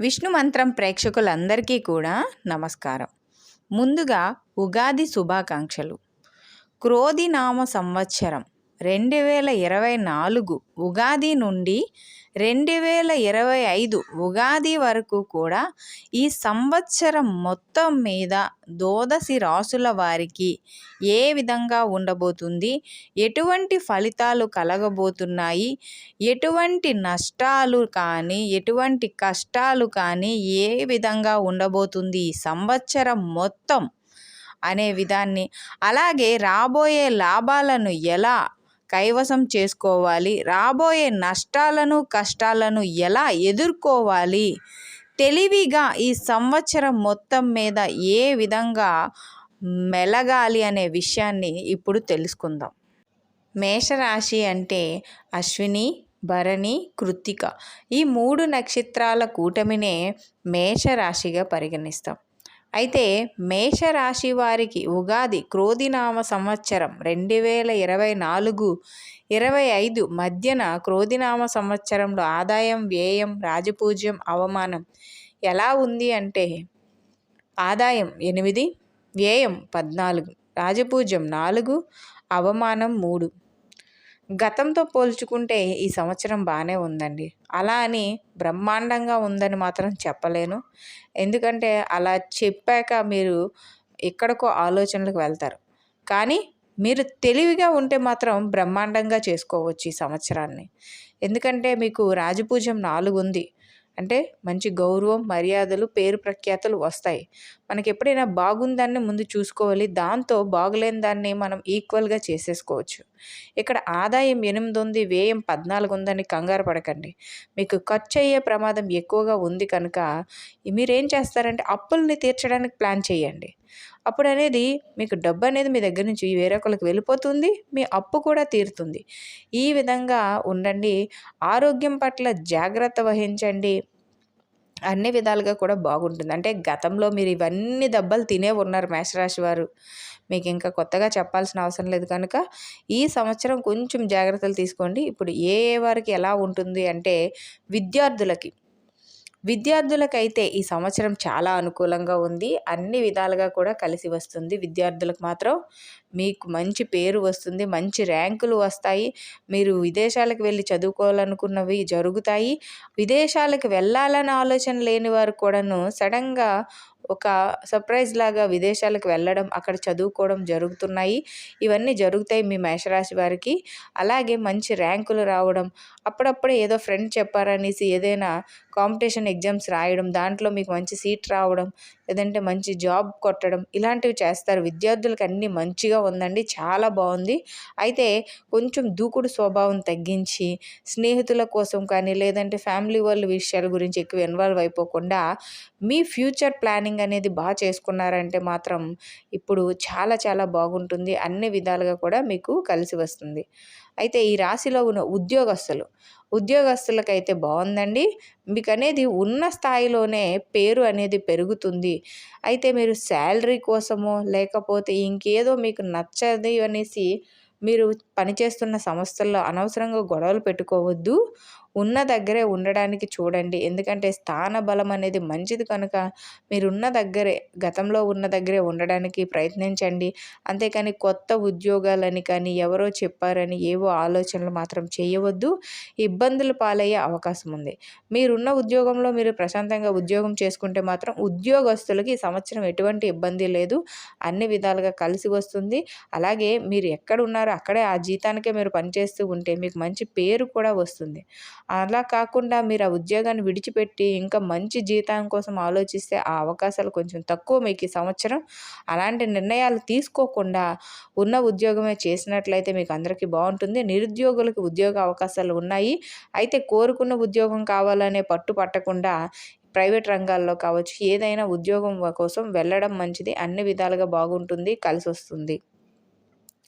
విష్ణు మంత్రం ప్రేక్షకులందరికీ కూడా నమస్కారం. ముందుగా ఉగాది శుభాకాంక్షలు. క్రోధినామ సంవత్సరం. రెండు వేల ఇరవై నాలుగు ఉగాది నుండి రెండు వేల ఇరవై ఐదు ఉగాది వరకు కూడా ఈ సంవత్సరం మొత్తం మీద దోదసి రాసుల వారికి ఏ విధంగా ఉండబోతుంది? ఎటువంటి ఫలితాలు కలగబోతున్నాయి? ఎటువంటి నష్టాలు కానీ ఎటువంటి కష్టాలు కానీ ఏ విధంగా ఉండబోతుంది ఈ సంవత్సరం మొత్తం? అనే విధాన్ని అలాగే రాబోయే లాభాలను ఎలా కైవసం చేసుకోవాలి. రాబోయే నష్టాలను కష్టాలను ఎలా ఎదుర్కోవాలి? తెలివిగా ఈ సంవత్సరం మొత్తం మీద ఏ విధంగా మెలగాలి అనే విషయాన్ని ఇప్పుడు తెలుసుకుందాం. మేషరాశి అంటే అశ్విని భరణి కృత్తిక. ఈ మూడు నక్షత్రాల కూటమినే మేషరాశిగా పరిగణిస్తాం. అయితే మేషరాశి వారికి ఉగాది క్రోధినామ సంవత్సరం రెండు వేల ఇరవై నాలుగు ఇరవై ఐదు మధ్యన క్రోధినామ సంవత్సరంలో ఆదాయం వ్యయం రాజపూజ్యం అవమానం ఎలా ఉంది అంటే ఆదాయం ఎనిమిది వ్యయం పద్నాలుగు రాజపూజ్యం నాలుగు అవమానం మూడు. గతంతో పోల్చుకుంటే ఈ సంవత్సరం బాగానే ఉందండి. అలా అని బ్రహ్మాండంగా ఉందని మాత్రం చెప్పలేను. ఎందుకంటే అలా చెప్పాక మీరు ఎక్కడికో ఆలోచనలకు వెళ్తారు. కానీ మీరు తెలివిగా ఉంటే మాత్రం బ్రహ్మాండంగా చేసుకోవచ్చు ఈ సంవత్సరాన్ని. ఎందుకంటే మీకు రాజపూజ్యం నాలుగు ఉంది అంటే మంచి గౌరవం మర్యాదలు పేరు ప్రఖ్యాతలు వస్తాయి. మనకి ఎప్పుడైనా బాగుందాన్ని ముందు చూసుకోవాలి. దాంతో బాగులేని దాన్ని మనం ఈక్వల్గా చేసేసుకోవచ్చు. ఇక్కడ ఆదాయం ఎనిమిది ఉంది వ్యయం పద్నాలుగు ఉందని కంగారు పడకండి. మీకు ఖర్చు అయ్యే ప్రమాదం ఎక్కువగా ఉంది కనుక మీరేం చేస్తారంటే అప్పుల్ని తీర్చడానికి ప్లాన్ చేయండి. అప్పుడు అనేది మీకు డబ్బు అనేది మీ దగ్గర నుంచి వేరొకరికి వెళ్ళిపోతుంది మీ అప్పు కూడా తీరుతుంది. ఈ విధంగా ఉండండి. ఆరోగ్యం పట్ల జాగ్రత్త వహించండి. అన్ని విధాలుగా కూడా బాగుంటుంది. అంటే గతంలో మీరు ఇవన్నీ దెబ్బలు తినే ఉన్నారు మేషరాశి వారు. మీకు ఇంకా కొత్తగా చెప్పాల్సిన అవసరం లేదు కనుక ఈ సంవత్సరం కొంచెం జాగ్రత్తలు తీసుకోండి. ఇప్పుడు ఏ ఏ వారికి ఎలా ఉంటుంది అంటే విద్యార్థులకి విద్యార్థులకైతే ఈ సంవత్సరం చాలా అనుకూలంగా ఉంది. అన్ని విధాలుగా కూడా కలిసి వస్తుంది. విద్యార్థులకు మాత్రం మీకు మంచి పేరు వస్తుంది. మంచి ర్యాంకులు వస్తాయి. మీరు విదేశాలకు వెళ్ళి చదువుకోవాలనుకున్నవి జరుగుతాయి. విదేశాలకు వెళ్ళాలని ఆలోచన లేని వారు కూడాను సడన్గా ఒక సర్ప్రైజ్ లాగా విదేశాలకు వెళ్ళడం అక్కడ చదువుకోవడం జరుగుతున్నాయి. ఇవన్నీ జరుగుతాయి మీ మేషరాశి వారికి. అలాగే మంచి ర్యాంకులు రావడం అప్పుడప్పుడే ఏదో ఫ్రెండ్ చెప్పారనేసి ఏదైనా కాంపిటీషన్ ఎగ్జామ్స్ రాయడం దాంట్లో మీకు మంచి సీట్ రావడం లేదంటే మంచి జాబ్ కొట్టడం ఇలాంటివి చేస్తారు. విద్యార్థులకు అన్నీ మంచిగా ఉందండి చాలా బాగుంది. అయితే కొంచెం దూకుడు స్వభావం తగ్గించి స్నేహితుల కోసం కానీ లేదంటే ఫ్యామిలీ వాళ్ళ విషయాల గురించి ఎక్కువ ఇన్వాల్వ్ అయిపోకుండా మీ ఫ్యూచర్ ప్లానింగ్ అనేది బాగా చేసుకున్నారంటే మాత్రం ఇప్పుడు చాలా చాలా బాగుంటుంది. అన్ని విధాలుగా కూడా మీకు కలిసి వస్తుంది. అయితే ఈ రాశిలో ఉన్న ఉద్యోగస్తులు ఉద్యోగస్తులకైతే బాగుందండి. మీకు అనేది ఉన్న స్థాయిలోనే పేరు అనేది పెరుగుతుంది. అయితే మీరు శాలరీ కోసమో లేకపోతే ఇంకేదో మీకు నచ్చది అనేసి మీరు పనిచేస్తున్న సంస్థల్లో అనవసరంగా గొడవలు పెట్టుకోవద్దు. ఉన్న దగ్గరే ఉండడానికి చూడండి. ఎందుకంటే స్థాన బలం అనేది మంచిది కనుక మీరున్న దగ్గరే గతంలో ఉన్న దగ్గరే ఉండడానికి ప్రయత్నించండి. అంతేకాని కొత్త ఉద్యోగాలని కానీ ఎవరో చెప్పారని ఏవో ఆలోచనలు మాత్రం చేయవద్దు. ఇబ్బందులు పాలయ్యే అవకాశం ఉంది. మీరున్న ఉద్యోగంలో మీరు ప్రశాంతంగా ఉద్యోగం చేసుకుంటే మాత్రం ఉద్యోగస్తులకి ఈ సంవత్సరం ఎటువంటి ఇబ్బంది లేదు. అన్ని విధాలుగా కలిసి వస్తుంది. అలాగే మీరు ఎక్కడ ఉన్నారో అక్కడే ఆ జీతానికే మీరు పనిచేస్తూ ఉంటే మీకు మంచి పేరు కూడా వస్తుంది. అలా కాకుండా మీరు ఆ ఉద్యోగాన్ని విడిచిపెట్టి ఇంకా మంచి జీతం కోసం ఆలోచిస్తే ఆ అవకాశాలు కొంచెం తక్కువ మీకు ఈ సంవత్సరం. అలాంటి నిర్ణయాలు తీసుకోకుండా ఉన్న ఉద్యోగమే చేసినట్లయితే మీకు అందరికీ బాగుంటుంది. నిరుద్యోగులకు ఉద్యోగ అవకాశాలు ఉన్నాయి. అయితే కోరుకున్న ఉద్యోగం కావాలనే పట్టు పట్టకుండా ప్రైవేట్ రంగాల్లో కావచ్చు ఏదైనా ఉద్యోగం కోసం వెళ్ళడం మంచిది. అన్ని విధాలుగా బాగుంటుంది కలిసి వస్తుంది.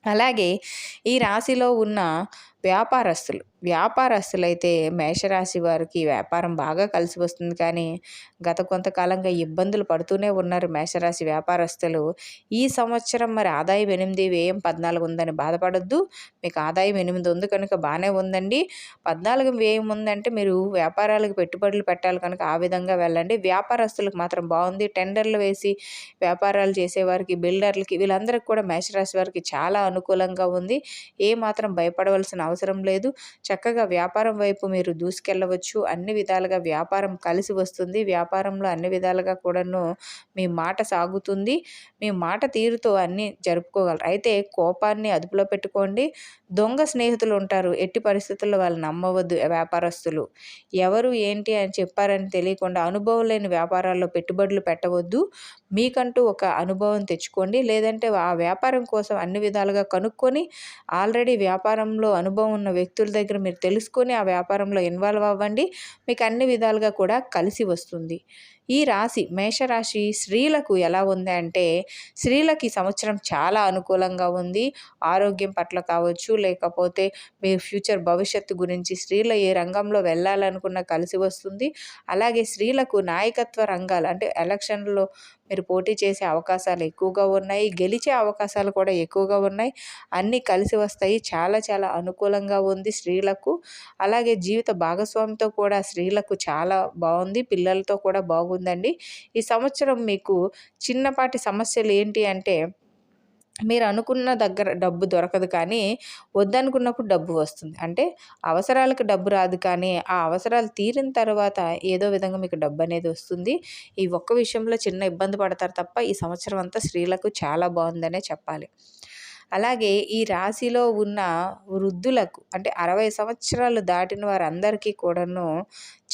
అలాగే ఈ రాశిలో ఉన్న వ్యాపారస్తులు వ్యాపారస్తులైతే మేషరాశి వారికి వ్యాపారం బాగా కలిసి వస్తుంది. కానీ గత కొంతకాలంగా ఇబ్బందులు పడుతూనే ఉన్నారు మేషరాశి వ్యాపారస్తులు. ఈ సంవత్సరం మరి ఆదాయం ఎనిమిది వ్యయం పద్నాలుగు ఉందని బాధపడద్దు. మీకు ఆదాయం ఎనిమిది ఉంది కనుక బాగానే ఉందండి. పద్నాలుగు వ్యయం ఉందంటే మీరు వ్యాపారాలకు పెట్టుబడులు పెట్టాలి కనుక ఆ విధంగా వెళ్ళండి. వ్యాపారస్తులకు మాత్రం బాగుంది. టెండర్లు వేసి వ్యాపారాలు చేసేవారికి బిల్డర్లకి వీళ్ళందరికీ కూడా మేషరాశి వారికి చాలా అనుకూలంగా ఉంది. ఏ మాత్రం భయపడవలసిన అవసరం లేదు. చక్కగా వ్యాపారం వైపు మీరు దూసుకెళ్ళవచ్చు. అన్ని విధాలుగా వ్యాపారం కలిసి వస్తుంది. వ్యాపారంలో అన్ని విధాలుగా కూడాను మీ మాట సాగుతుంది. మీ మాట తీరుతో అన్నీ జరుపుకోగలరు. అయితే కోపాన్ని అదుపులో పెట్టుకోండి. దొంగ స్నేహితులు ఉంటారు. ఎట్టి పరిస్థితుల్లో వాళ్ళు నమ్మవద్దు వ్యాపారస్తులు. ఎవరు ఏంటి అని చెప్పారని తెలియకుండా అనుభవం లేని వ్యాపారాల్లో పెట్టుబడులు పెట్టవద్దు. మీకంటూ ఒక అనుభవం తెచ్చుకోండి. లేదంటే ఆ వ్యాపారం కోసం అన్ని విధాలుగా కనుక్కొని ఆల్రెడీ వ్యాపారంలో అనుభవం ఉన్న వ్యక్తుల దగ్గర మీరు తెలుసుకొని ఆ వ్యాపారంలో ఇన్వాల్వ్ అవ్వండి. మీకు అన్ని విధాలుగా కూడా కలిసి వస్తుంది. ఈ రాశి మేషరాశి స్త్రీలకు ఎలా ఉంది అంటే స్త్రీలకి సంవత్సరం చాలా అనుకూలంగా ఉంది. ఆరోగ్యం పట్ల కావచ్చు లేకపోతే మీ ఫ్యూచర్ భవిష్యత్తు గురించి స్త్రీలు ఏ రంగంలో వెళ్ళాలనుకున్న కలిసి వస్తుంది. అలాగే స్త్రీలకు నాయకత్వ రంగాలు అంటే ఎలక్షన్లో మీరు పోటీ చేసే అవకాశాలు ఎక్కువగా ఉన్నాయి గెలిచే అవకాశాలు కూడా ఎక్కువగా ఉన్నాయి. అన్నీ కలిసి వస్తాయి. చాలా చాలా అనుకూలంగా ఉంది స్త్రీలకు. అలాగే జీవిత భాగస్వామితో కూడా స్త్రీలకు చాలా బాగుంది. పిల్లలతో కూడా బాగుంది. ఉందండి. ఈ సంవత్సరం మీకు చిన్నపాటి సమస్యలు ఏంటి అంటే మీరు అనుకున్న దగ్గర డబ్బు దొరకదు కానీ వద్దనుకున్నప్పుడు డబ్బు వస్తుంది. అంటే అవసరాలకు డబ్బు రాదు కానీ ఆ అవసరాలు తీరిన తర్వాత ఏదో విధంగా మీకు డబ్బు అనేది వస్తుంది. ఈ ఒక్క విషయంలో చిన్న ఇబ్బంది పడతారు తప్ప ఈ సంవత్సరం అంతా స్త్రీలకు చాలా బాగుందనే చెప్పాలి. అలాగే ఈ రాశిలో ఉన్న వృద్ధులకు అంటే అరవై సంవత్సరాలు దాటిన వారందరికీ కూడాను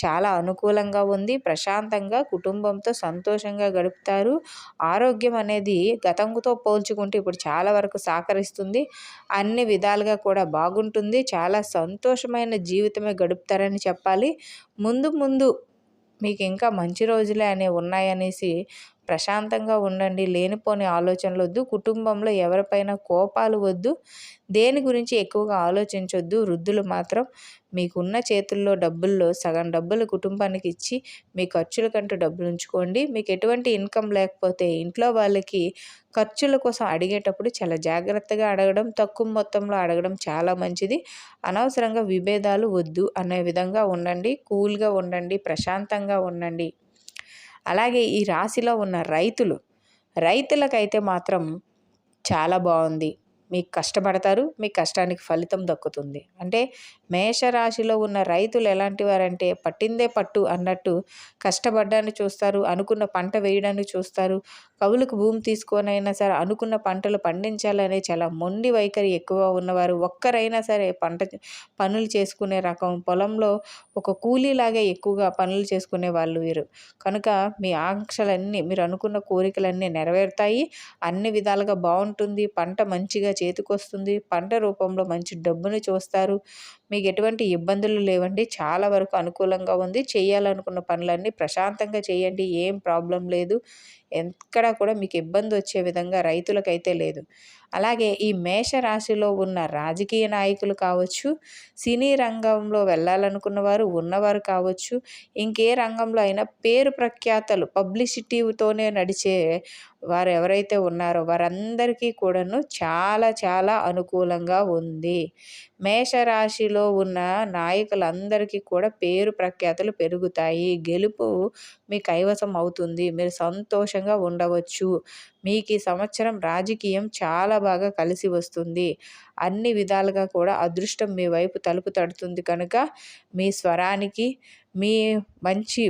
చాలా అనుకూలంగా ఉంది. ప్రశాంతంగా కుటుంబంతో సంతోషంగా గడుపుతారు. ఆరోగ్యం అనేది గతంతో పోల్చుకుంటే ఇప్పుడు చాలా వరకు సహకరిస్తుంది. అన్ని విధాలుగా కూడా బాగుంటుంది. చాలా సంతోషమైన జీవితమే గడుపుతారని చెప్పాలి. ముందు ముందు మీకు ఇంకా మంచి రోజులే అనేవి ఉన్నాయనేసి ప్రశాంతంగా ఉండండి లేనిపోని ఆలోచనలు వద్దు కుటుంబంలో ఎవరిపైన కోపాలు వద్దు దేని గురించి ఎక్కువగా ఆలోచించొద్దు వృద్ధులు మాత్రం మీకున్న చేతుల్లో డబ్బుల్లో సగం డబ్బులు కుటుంబానికి ఇచ్చి మీ ఖర్చులకంటూ డబ్బులు ఉంచుకోండి. మీకు ఎటువంటి ఇన్కమ్ లేకపోతే ఇంట్లో వాళ్ళకి ఖర్చుల కోసం అడిగేటప్పుడు చాలా జాగ్రత్తగా అడగడం తక్కువ మొత్తంలో అడగడం చాలా మంచిది. అనవసరంగా విభేదాలు వద్దు అనే విధంగా ఉండండి కూల్గా ఉండండి ప్రశాంతంగా ఉండండి. అలాగే ఈ రాశిలో ఉన్న రైతులు రైతులకైతే మాత్రం చాలా బాగుంది. మీకు కష్టపడతారు మీ కష్టానికి ఫలితం దక్కుతుంది. అంటే మేషరాశిలో ఉన్న రైతులు ఎలాంటి వారంటే పట్టిందే పట్టు అన్నట్టు కష్టపడ్డాన్ని చూస్తారు అనుకున్న పంట వేయడాన్ని చూస్తారు కవులకు భూమి తీసుకొనైనా సరే అనుకున్న పంటలు పండించాలనే చాలా మొండి వైఖరి ఎక్కువ ఉన్నవారు ఒక్కరైనా సరే పంట పనులు చేసుకునే రకం పొలంలో ఒక కూలీలాగే ఎక్కువగా పనులు చేసుకునే వాళ్ళు వీరు. కనుక మీ ఆంక్షలన్నీ మీరు అనుకున్న కోరికలన్నీ నెరవేరుతాయి అన్ని విధాలుగా బాగుంటుంది పంట మంచిగా చేతికొస్తుంది. పంట రూపంలో మంచి డబ్బును చూస్తారు. మీకు ఎటువంటి ఇబ్బందులు లేవండి. చాలా వరకు అనుకూలంగా ఉంది. చేయాలనుకున్న పనులన్నీ ప్రశాంతంగా చేయండి. ఏం ప్రాబ్లం లేదు. ఎక్కడా కూడా మీకు ఇబ్బంది వచ్చే విధంగా రైతులకైతే లేదు. అలాగే ఈ మేష రాశిలో ఉన్న రాజకీయ నాయకులు కావచ్చు సినీ రంగంలో వెళ్ళాలనుకున్న వారు ఉన్నవారు కావచ్చు ఇంకే రంగంలో అయినా పేరు ప్రఖ్యాతలు పబ్లిసిటీతోనే నడిచే వారు ఎవరైతే ఉన్నారో వారందరికీ కూడాను చాలా చాలా అనుకూలంగా ఉంది. మేషరాశిలో ఉన్న నాయకులందరికీ కూడా పేరు ప్రఖ్యాతలు పెరుగుతాయి. గెలుపు మీ కైవసం అవుతుంది. మీరు సంతోషంగా ఉండవచ్చు. మీకు ఈ సంవత్సరం రాజకీయం చాలా బాగా కలిసి వస్తుంది. అన్ని విధాలుగా కూడా అదృష్టం మీ వైపు తలుపు తడుతుంది కనుక మీ స్వరానికి మీ మంచి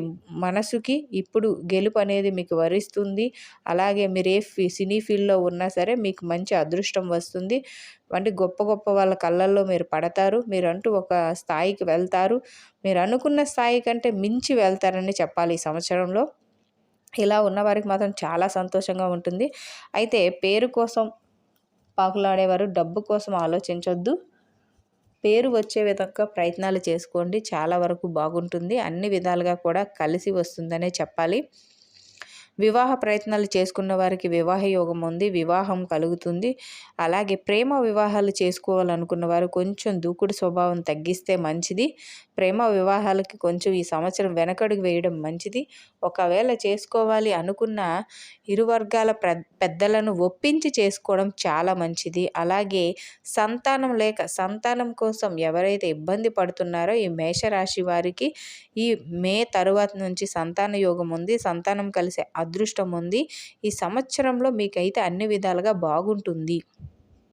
మనసుకి ఇప్పుడు గెలుపు అనేది మీకు వరిస్తుంది. అలాగే మీరు ఏ సినీ ఫీల్డ్లో ఉన్నా సరే మీకు మంచి అదృష్టం వస్తుంది. అంటే గొప్ప గొప్ప వాళ్ళ కళ్ళల్లో మీరు పడతారు. మీరంటూ ఒక స్థాయికి వెళ్తారు. మీరు అనుకున్న స్థాయి కంటే మించి వెళ్తారని చెప్పాలి ఈ సంవత్సరంలో. ఇలా ఉన్నవారికి మాత్రం చాలా సంతోషంగా ఉంటుంది. అయితే పేరు కోసం పాకులాడేవారు డబ్బు కోసం ఆలోచించొద్దు. పేరు వచ్చే విధంగా ప్రయత్నాలు చేసుకోండి. చాలా వరకు బాగుంటుంది. అన్ని విధాలుగా కూడా కలిసి వస్తుందనే చెప్పాలి. వివాహ ప్రయత్నాలు చేసుకున్న వారికి వివాహ యోగం ఉంది వివాహం కలుగుతుంది. అలాగే ప్రేమ వివాహాలు చేసుకోవాలనుకున్న వారు కొంచెం దూకుడు స్వభావం తగ్గిస్తే మంచిది. ప్రేమ వివాహాలకి కొంచెం ఈ సంవత్సరం వెనకడుగు వేయడం మంచిది. ఒకవేళ చేసుకోవాలి అనుకున్న ఇరు వర్గాల పెద్దలను ఒప్పించి చేసుకోవడం చాలా మంచిది. అలాగే సంతానం లేక సంతానం కోసం ఎవరైతే ఇబ్బంది పడుతున్నారో ఈ మేషరాశి వారికి ఈ మే తరువాత నుంచి సంతాన యోగం ఉంది. సంతానం కలిసే అదృష్టం ఉంది. ఈ సంవత్సరంలో మీకైతే అన్ని విధాలుగా బాగుంటుంది.